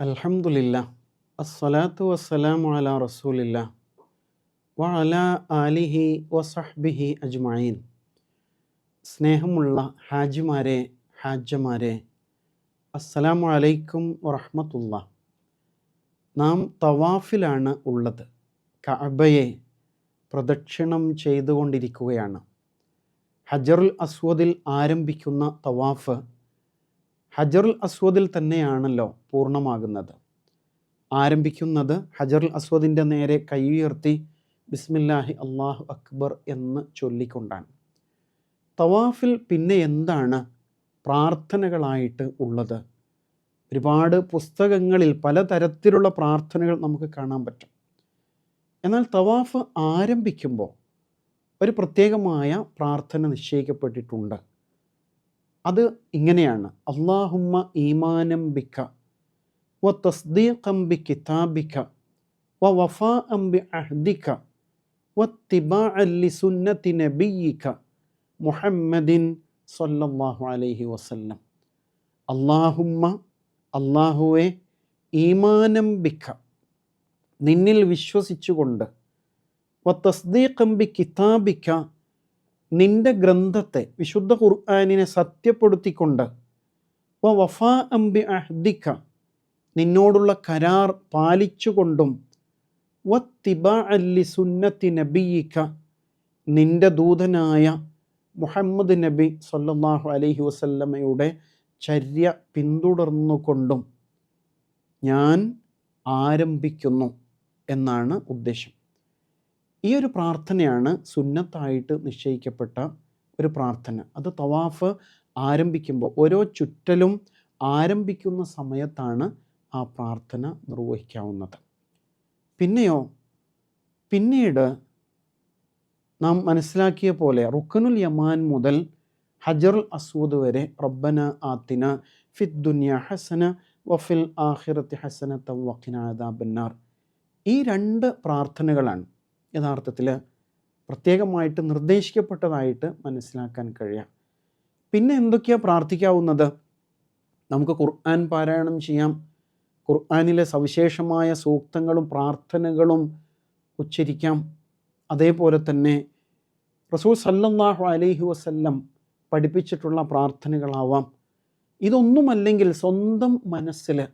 അൽഹംദുലില്ല അസ്സലാത്തു വസ്സലാമു അല റസൂലില്ല വ ആലിഹി വസഹ്ബിഹി അജ്മഈൻ. സ്നേഹമുള്ള ഹാജിമാരെ ഹാജമാരെ അസ്സലാമു അലൈക്കും വറഹമത്തുള്ള. നാം തവാഫിലാണ് ഉള്ളത്. കഅബയെ പ്രദക്ഷിണം ചെയ്തുകൊണ്ടിരിക്കുകയാണ്. ഹജറുൽ അസ്വദിൽ ആരംഭിക്കുന്ന തവാഫ് ഹജറുൽ അസ്വദിൽ തന്നെയാണല്ലോ പൂർണമാകുന്നത്. ആരംഭിക്കുന്നത് ഹജറുൽ അസ്വദിന്റെ നേരെ കൈ ഉയർത്തി ബിസ്മില്ലാഹി അള്ളാഹു അക്ബർ എന്ന് ചൊല്ലിക്കൊണ്ടാണ്. തവാഫിൽ പിന്നെ എന്താണ് പ്രാർത്ഥനകളായിട്ട് ഉള്ളത്? ഒരുപാട് പുസ്തകങ്ങളിൽ പലതരത്തിലുള്ള പ്രാർത്ഥനകൾ നമുക്ക് കാണാൻ പറ്റും. എന്നാൽ തവാഫ് ആരംഭിക്കുമ്പോൾ ഒരു പ്രത്യേകമായ പ്രാർത്ഥന നിശ്ചയിക്കപ്പെട്ടിട്ടുണ്ട്. അത് ഇങ്ങനെയാണ്. അള്ളാഹുമ്മ ഈമാനം ബിക്ക വ തസ്ദീഖം ബി കിതാബിക്ക വ വഫാ അം ബി അഹ്ദിക്ക വ തിബാ അല്ലി സുന്നത്തി നബിയിക്ക മുഹമ്മദിൻ സല്ലല്ലാഹു അലൈഹി വസല്ലം. അള്ളാഹുമ്മ അള്ളാഹുവെ ഈമാനം ബിക്ക നിന്നിൽ വിശ്വസിച്ചുകൊണ്ട് വ തസ്ദീഖം ബി കിതാബിക്ക നിന്റെ ഗ്രന്ഥത്തെ വിശുദ്ധ ഖുർആാനിനെ സത്യപ്പെടുത്തിക്കൊണ്ട് വഫാ അംബി അഹ്ദിക്ക നിന്നോടുള്ള കരാർ പാലിച്ചുകൊണ്ടും വ തിബാ അല്ലി സുന്നത്തി നബിയിക്ക നിന്റെ ദൂതനായ മുഹമ്മദ് നബി സല്ലാഹു അലഹി വസല്ലമയുടെ ചര്യ പിന്തുടർന്നുകൊണ്ടും ഞാൻ ആരംഭിക്കുന്നു എന്നാണ് ഉദ്ദേശം. ഈ ഒരു പ്രാർത്ഥനയാണ് സുന്നത്തായിട്ട് നിശ്ചയിക്കപ്പെട്ട ഒരു പ്രാർത്ഥന. അത് തവാഫ് ആരംഭിക്കുമ്പോൾ ഓരോ ചുറ്റലും ആരംഭിക്കുന്ന സമയത്താണ് ആ പ്രാർത്ഥന നിർവഹിക്കാവുന്നത്. പിന്നെയോ പിന്നീട് നാം മനസ്സിലാക്കിയ പോലെ റുക്കനുൽ യമാൻ മുതൽ ഹജറുൽ അസൂദ് വരെ റബ്ബന ആത്തിന ഫിദ് ദുനിയ ഹസന വഫിൽ ആഹിറത്തി ഹസന തവക്കിന ബിന്നാർ ഈ രണ്ട് പ്രാർത്ഥനകളാണ് യഥാർത്ഥത്തിൽ പ്രത്യേകമായിട്ട് നിർദ്ദേശിക്കപ്പെട്ടതായിട്ട് മനസ്സിലാക്കാൻ കഴിയാം. പിന്നെ എന്തൊക്കെയാണ് പ്രാർത്ഥിക്കാവുന്നത്? നമുക്ക് ഖുർആൻ പാരായണം ചെയ്യാം. ഖുർആാനിലെ സവിശേഷമായ സൂക്തങ്ങളും പ്രാർത്ഥനകളും ഉച്ചരിക്കാം. അതേപോലെ തന്നെ റസൂൽ സല്ലല്ലാഹു അലൈഹി വസല്ലം പഠിപ്പിച്ചിട്ടുള്ള പ്രാർത്ഥനകളാവാം. ഇതൊന്നുമല്ലെങ്കിൽ സ്വന്തം മനസ്സിൽ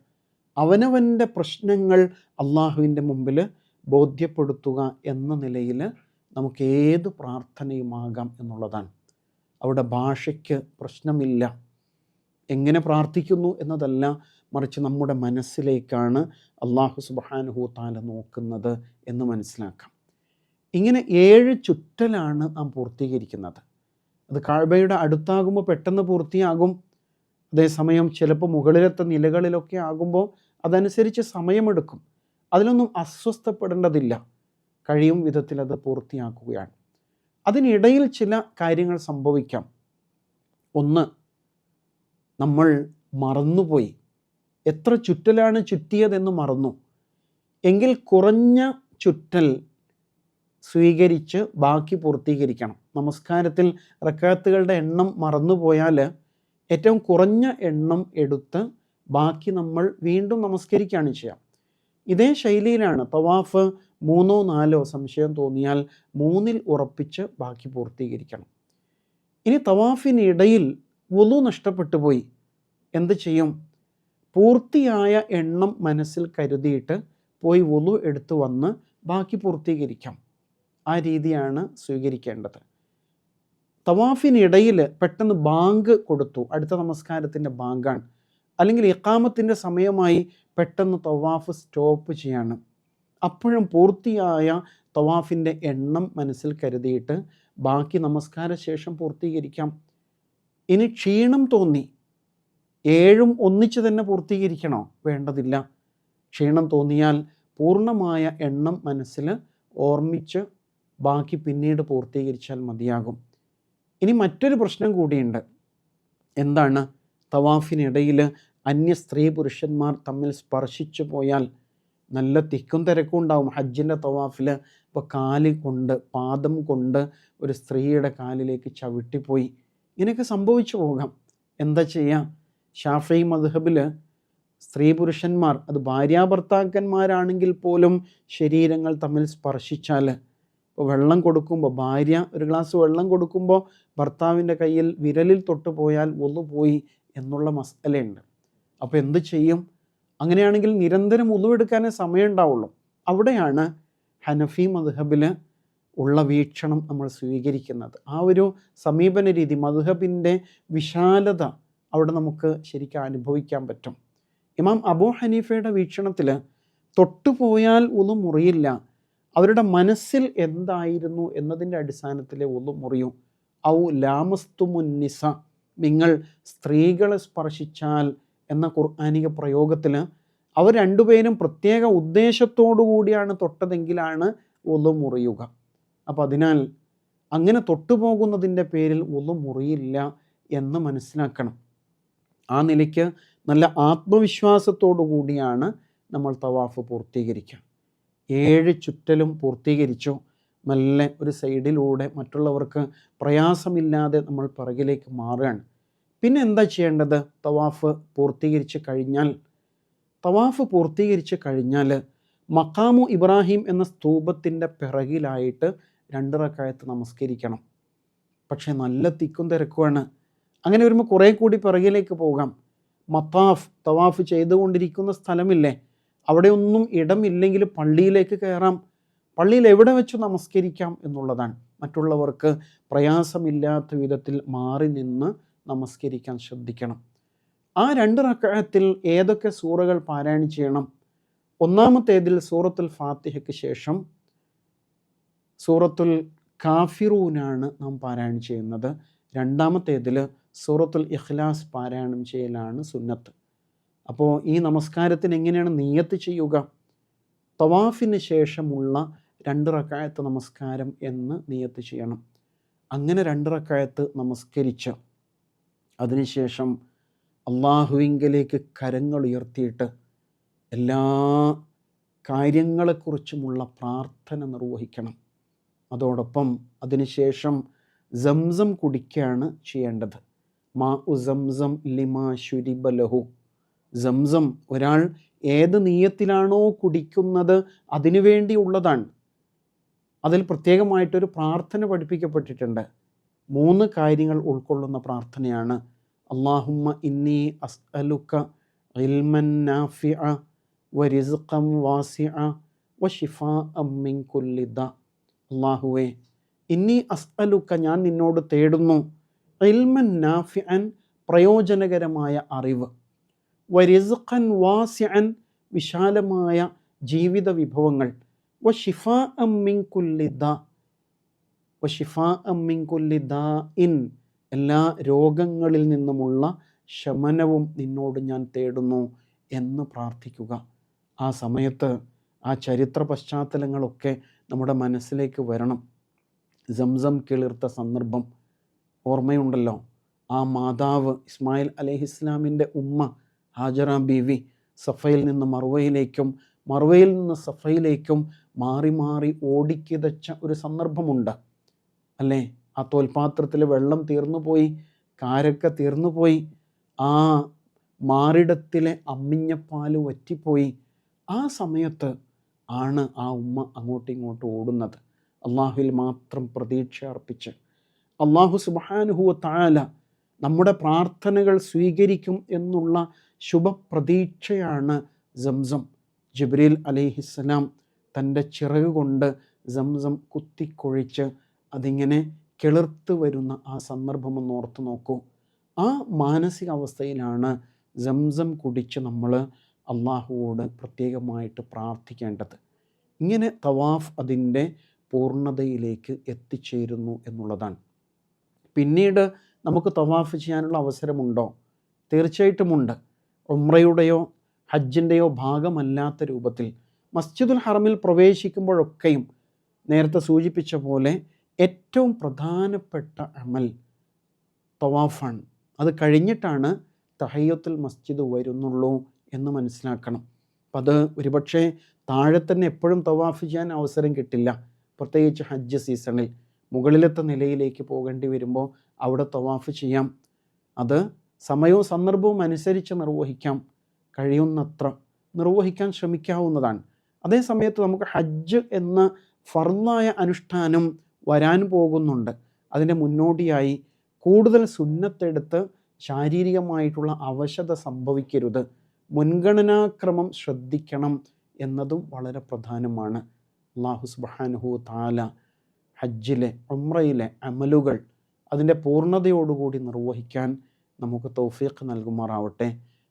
അവനവന്റെ പ്രശ്നങ്ങൾ അള്ളാഹുവിന്റെ മുമ്പിൽ ബോധ്യപ്പെടുത്തുക എന്ന നിലയിൽ നമുക്ക് ഏത് പ്രാർത്ഥനയുമാകാം എന്നുള്ളതാണ്. അവിടെ ഭാഷയ്ക്ക് പ്രശ്നമില്ല. എങ്ങനെ പ്രാർത്ഥിക്കുന്നു എന്നതല്ല മറിച്ച് നമ്മുടെ മനസ്സിലേക്കാണ് അള്ളാഹു സുബാനുഹു താല നോക്കുന്നത് എന്ന് മനസ്സിലാക്കാം. ഇങ്ങനെ ഏഴ് ചുറ്റലാണ് നാം പൂർത്തീകരിക്കുന്നത്. അത് കാഴ്ബയുടെ അടുത്താകുമ്പോൾ പെട്ടെന്ന് പൂർത്തിയാകും. അതേസമയം ചിലപ്പോൾ മുകളിലത്തെ നിലകളിലൊക്കെ ആകുമ്പോൾ അതനുസരിച്ച് സമയമെടുക്കും. അതിലൊന്നും അസ്വസ്ഥപ്പെടേണ്ടതില്ല. കഴിയും വിധത്തിൽ അത് പൂർത്തിയാക്കുകയാണ്. അതിനിടയിൽ ചില കാര്യങ്ങൾ സംഭവിക്കാം. ഒന്ന് നമ്മൾ മറന്നുപോയി. എത്ര ചുറ്റലാണ് ചുറ്റിയതെന്ന് മറന്നു. എങ്കിൽ കുറഞ്ഞ ചുറ്റൽ സ്വീകരിച്ച് ബാക്കി പൂർത്തീകരിക്കണം. നമസ്കാരത്തിൽ റക്കാത്തുകളുടെ എണ്ണം മറന്നുപോയാൽ ഏറ്റവും കുറഞ്ഞ എണ്ണം എടുത്ത് ബാക്കി നമ്മൾ വീണ്ടും നമസ്കരിക്കുകയാണ് ചെയ്യാം. ഇതേ ശൈലിയിലാണ് തവാഫ് മൂന്നോ നാലോ സംശയം തോന്നിയാൽ മൂന്നിൽ ഉറപ്പിച്ച് ബാക്കി പൂർത്തീകരിക്കണം. ഇനി തവാഫിനിടയിൽ വുളു നഷ്ടപ്പെട്ടു പോയി. എന്ത് ചെയ്യും? പൂർത്തിയായ എണ്ണം മനസ്സിൽ കരുതിയിട്ട് പോയി വുളു എടുത്തു വന്ന് ബാക്കി പൂർത്തീകരിക്കാം. ആ രീതിയാണ് സ്വീകരിക്കേണ്ടത്. തവാഫിനിടയിൽ പെട്ടെന്ന് ബാങ്ക് കൊടുത്തു. അടുത്ത നമസ്കാരത്തിന്റെ ബാങ്കാണ്. അല്ലെങ്കിൽ ഇക്കാമത്തിന്റെ സമയമായി പെട്ടെന്ന് തവാഫ് സ്റ്റോപ്പ് ചെയ്യണം. അപ്പോഴും പൂർത്തിയായ തവാഫിന്റെ എണ്ണം മനസ്സിൽ കരുതിയിട്ട് ബാക്കി നമസ്കാര ശേഷം പൂർത്തീകരിക്കാം. ഇനി ക്ഷീണം തോന്നി. ഏഴും ഒന്നിച്ച് തന്നെ പൂർത്തീകരിക്കണോ? വേണ്ടതില്ല. ക്ഷീണം തോന്നിയാൽ പൂർണമായ എണ്ണം മനസ്സിൽ ഓർമ്മിച്ച് ബാക്കി പിന്നീട് പൂർത്തീകരിച്ചാൽ മതിയാകും. ഇനി മറ്റൊരു പ്രശ്നം കൂടിയുണ്ട്. എന്താണ്? തവാഫിനിടയിൽ അന്യ സ്ത്രീ പുരുഷന്മാർ തമ്മിൽ സ്പർശിച്ചു പോയാൽ നല്ല തിക്കും തിരക്കും ഉണ്ടാവും. ഹജ്ജിന്റെ തവാഫിൽ ഇപ്പോൾ കാൽ കൊണ്ട് പാദം കൊണ്ട് ഒരു സ്ത്രീയുടെ കാലിലേക്ക് ചവിട്ടിപ്പോയി ഇങ്ങനെയൊക്കെ സംഭവിച്ചു പോകാം. എന്താ ചെയ്യുക ഷാഫി മധുഹബിൽ സ്ത്രീ പുരുഷന്മാർ അത് ഭാര്യാഭർത്താക്കന്മാരാണെങ്കിൽ പോലും ശരീരങ്ങൾ തമ്മിൽ സ്പർശിച്ചാൽ ഇപ്പോൾ വെള്ളം കൊടുക്കുമ്പോൾ ഭാര്യ ഒരു ഗ്ലാസ് വെള്ളം കൊടുക്കുമ്പോൾ ഭർത്താവിന്റെ കയ്യിൽ വിരലിൽ തൊട്ട് പോയാൽ ഒന്ന് പോയി എന്നുള്ള മസലയുണ്ട്. അപ്പോൾ എന്ത് ചെയ്യും? അങ്ങനെയാണെങ്കിൽ നിരന്തരം ഉളുവെടുക്കാനേ സമയം ഉണ്ടാവുള്ളൂ അവിടെയാണ് ഹനഫി മദ്ഹബിൽ ഉള്ള വീക്ഷണം നമ്മൾ സ്വീകരിക്കുന്നത്. ആ ഒരു സമീപന രീതി മദ്ഹബിന്റെ വിശാലത അവിടെ നമുക്ക് ശരിക്കും അനുഭവിക്കാൻ പറ്റും. ഇമാം അബൂ ഹനീഫയുടെ വീക്ഷണത്തിൽ തൊട്ടുപോയാൽ ഒന്നും മുറിയില്ല. അവരുടെ മനസ്സിൽ എന്തായിരുന്നു എന്നതിന്റെ അടിസ്ഥാനത്തിൽ ഒന്നും മുറിയും. ഔ ലാമസ്തുമുന്നിസ നിങ്ങൾ സ്ത്രീകളെ സ്പർശിച്ചാൽ എന്ന ഖുർആാനിക പ്രയോഗത്തിൽ അവർ രണ്ടുപേരും പ്രത്യേക ഉദ്ദേശത്തോടു കൂടിയാണ് തൊട്ടതെങ്കിലാണ് ഒന്നു മുറിയുക. അപ്പം അതിനാൽ അങ്ങനെ തൊട്ടുപോകുന്നതിന്റെ പേരിൽ ഒന്നും മുറിയില്ല എന്ന് മനസ്സിലാക്കണം. ആ നിലയ്ക്ക് നല്ല ആത്മവിശ്വാസത്തോടു കൂടിയാണ് നമ്മൾ തവാഫ് പൂർത്തീകരിക്കുക. ഏഴ് ചുറ്റലും പൂർത്തീകരിച്ചു. മെല്ലെ ഒരു സൈഡിലൂടെ മറ്റുള്ളവർക്ക് പ്രയാസമില്ലാതെ നമ്മൾ പിറകിലേക്ക് മാറുകയാണ്. പിന്നെ എന്താ ചെയ്യേണ്ടത്? തവാഫ് പൂർത്തീകരിച്ച് കഴിഞ്ഞാൽ തവാഫ് പൂർത്തീകരിച്ച് കഴിഞ്ഞാൽ മക്കാമു ഇബ്രാഹിം എന്ന സ്തൂപത്തിന്റെ പിറകിലായിട്ട് രണ്ട് റക്കായത്ത് നമസ്കരിക്കണം. പക്ഷേ നല്ല തിക്കും തിരക്കുമാണ്. അങ്ങനെ വരുമ്പോൾ കുറേ കൂടി പിറകിലേക്ക് പോകാം. മത്താഫ് തവാഫ് ചെയ്തുകൊണ്ടിരിക്കുന്ന സ്ഥലമില്ലേ? അവിടെ ഒന്നും ഇടമില്ലെങ്കിൽ പള്ളിയിലേക്ക് കയറാം. പള്ളിയിൽ എവിടെ വെച്ച് നമസ്കരിക്കാം എന്നുള്ളതാണ്. മറ്റുള്ളവർക്ക് പ്രയാസമില്ലാത്ത വിധത്തിൽ മാറി നിന്ന് നമസ്കരിക്കാൻ ശ്രദ്ധിക്കണം. ആ രണ്ട് റക്കായത്തിൽ ഏതൊക്കെ സൂറകൾ പാരായണം ചെയ്യണം? ഒന്നാമത്തേതിൽ സൂറത്തുൽ ഫാത്തിഹയ്ക്ക് ശേഷം സൂറത്തുൽ കാഫിറൂനാണ് നാം പാരായണം ചെയ്യുന്നത്. രണ്ടാമത്തേതിൽ സൂറത്തുൽ ഇഖ്ലാസ് പാരായണം ചെയ്യലാണ് സുന്നത്ത്. അപ്പോൾ ഈ നമസ്കാരത്തിന് എങ്ങനെയാണ് നീയത്ത് ചെയ്യുക? തവാഫിന് ശേഷമുള്ള രണ്ട് റക്കായത്ത് നമസ്കാരം എന്ന് നീയത്ത് ചെയ്യണം. അങ്ങനെ രണ്ട് റക്കായത്ത് നമസ്കരിച്ച് അതിനുശേഷം അള്ളാഹുവിങ്കലേക്ക് കരങ്ങൾ ഉയർത്തിയിട്ട് എല്ലാ കാര്യങ്ങളെക്കുറിച്ചുമുള്ള പ്രാർത്ഥന നിർവഹിക്കണം. അതോടൊപ്പം അതിനുശേഷം സംസം കുടിക്കുകയാണ് ചെയ്യേണ്ടത്. മാ ഉ സംസം ലിമാ ശുരിബലഹു സംസം ഒരാൾ ഏത് നീയത്തിലാണോ കുടിക്കുന്നത് അതിനു അതിൽ പ്രത്യേകമായിട്ടൊരു പ്രാർത്ഥന പഠിപ്പിക്കപ്പെട്ടിട്ടുണ്ട്. മൂന്ന് കാര്യങ്ങൾ ഉൾക്കൊള്ളുന്ന പ്രാർത്ഥനയാണ്. അള്ളാഹുമ്മ ഇന്നി അസ്അലുക്ക ഇൽമൻ നാഫിഅ വരിസ്ഖം വാസിഅ വഷിഫാ അമ്മിൻ കുല്ലിദ അള്ളാഹുവേ ഇന്നി അസ്അലുക്ക ഞാൻ നിന്നോട് തേടുന്നു. ഇൽമൻ നാഫിഅൻ പ്രയോജനകരമായ അറിവ്. വരിസ്ഖൻ വാസിഅൻ വിശാലമായ ജീവിത വിഭവങ്ങൾ. വഷിഫാ അമ്മിൻ കുല്ലിദ വഷിഫാ അമ്മിൻ കുല്ലിദ ഇൻ എല്ലാ രോഗങ്ങളിൽ നിന്നുമുള്ള ശമനവും നിന്നോട് ഞാൻ തേടുന്നു എന്ന് പ്രാർത്ഥിക്കുക. ആ സമയത്ത് ആ ചരിത്ര പശ്ചാത്തലങ്ങളൊക്കെ നമ്മുടെ മനസ്സിലേക്ക് വരണം. സംസം കിളിർത്ത സന്ദർഭം. ഓർമ്മയുണ്ടല്ലോ ആ മാതാവ് ഇസ്മായിൽ അലഹിസ്ലാമിന്റെ ഉമ്മ ഹാജറ ബീവി സഫയിൽ നിന്ന് മറുവയിലേക്കും മറുവയിൽ നിന്ന് സഫയിലേക്കും മാറി മാറി ഓടിക്കിതച്ച ഒരു സന്ദർഭമുണ്ട്. അല്ലേ? ആ തോൽപാത്രത്തിൽ വെള്ളം തീർന്നു പോയി കാരക്ക തീർന്നു പോയി ആ മാറിടത്തിലെ അമ്മിഞ്ഞപ്പാൽ വറ്റിപ്പോയി. ആ സമയത്ത് ആണ് ആ ഉമ്മ അങ്ങോട്ടും ഇങ്ങോട്ടും ഓടുന്നത്. അള്ളാഹുവിൽ മാത്രം പ്രതീക്ഷ അർപ്പിച്ച്. അള്ളാഹു സുബാനുഹുവ താല നമ്മുടെ പ്രാർത്ഥനകൾ സ്വീകരിക്കും എന്നുള്ള ശുഭപ്രതീക്ഷയാണ് സംസം. ജിബ്രീൽ അലിഹിസ്സലാം തന്റെ ചിറക് കൊണ്ട് സംസം കുത്തിക്കൊഴിച്ച് അതിങ്ങനെ കിളിർത്ത് വരുന്ന ആ സന്ദർഭം ഒന്ന് ഓർത്ത് നോക്കൂ. ആ മാനസികാവസ്ഥയിലാണ് സംസം കുടിച്ച് നമ്മൾ അള്ളാഹുവോട് പ്രത്യേകമായിട്ട് പ്രാർത്ഥിക്കേണ്ടത്. ഇങ്ങനെ തവാഫ് അതിന്റെ പൂർണതയിലേക്ക് എത്തിച്ചേരുന്നു എന്നുള്ളതാണ്. പിന്നീട് നമുക്ക് തവാഫ് ചെയ്യാനുള്ള അവസരമുണ്ടോ? തീർച്ചയായിട്ടുമുണ്ട്. ഉമ്രയുടെയോ ഹജ്ജിന്റെയോ ഭാഗമല്ലാത്ത രൂപത്തിൽ മസ്ജിദുൽ ഹറമിൽ പ്രവേശിക്കുമ്പോഴൊക്കെയും നേരത്തെ സൂചിപ്പിച്ച പോലെ ഏറ്റവും പ്രധാനപ്പെട്ട അമൽ തവാഫാണ്. അത് കഴിഞ്ഞിട്ടാണ് തഹയ്യത്തുൽ മസ്ജിദ് വരുന്നുള്ളൂ എന്ന് മനസ്സിലാക്കണം. അപ്പം അത് ഒരുപക്ഷെ താഴെ തന്നെ എപ്പോഴും തവാഫ് ചെയ്യാൻ അവസരം കിട്ടില്ല. പ്രത്യേകിച്ച് ഹജ്ജ് സീസണിൽ മുകളിലത്തെ നിലയിലേക്ക് പോകേണ്ടി വരുമ്പോൾ അവിടെ തവാഫ് ചെയ്യാം. അത് സമയവും സന്ദർഭവും അനുസരിച്ച് നിർവഹിക്കാം. കഴിയുന്നത്ര നിർവഹിക്കാൻ ശ്രമിക്കാവുന്നതാണ്. അതേ സമയത്ത് നമുക്ക് ഹജ്ജ് എന്ന ഫർന്നായ അനുഷ്ഠാനം വരാൻ പോകുന്നുണ്ട്. അതിന്റെ മുന്നോടിയായി കൂടുതൽ സുന്നത്തെടുത്ത് ശാരീരികമായിട്ടുള്ള അവശത സംഭവിക്കരുത്. മുൻഗണനാക്രമം ശ്രദ്ധിക്കണം എന്നതും വളരെ പ്രധാനമാണ്. അള്ളാഹു സുബാനുഹു താല ഹജ്ജിലെ ഉമ്രയിലെ അമലുകൾ അതിന്റെ പൂർണതയോടുകൂടി നിർവഹിക്കാൻ നമുക്ക് തൗഫീഖ് നൽകുമാറാവട്ടെ.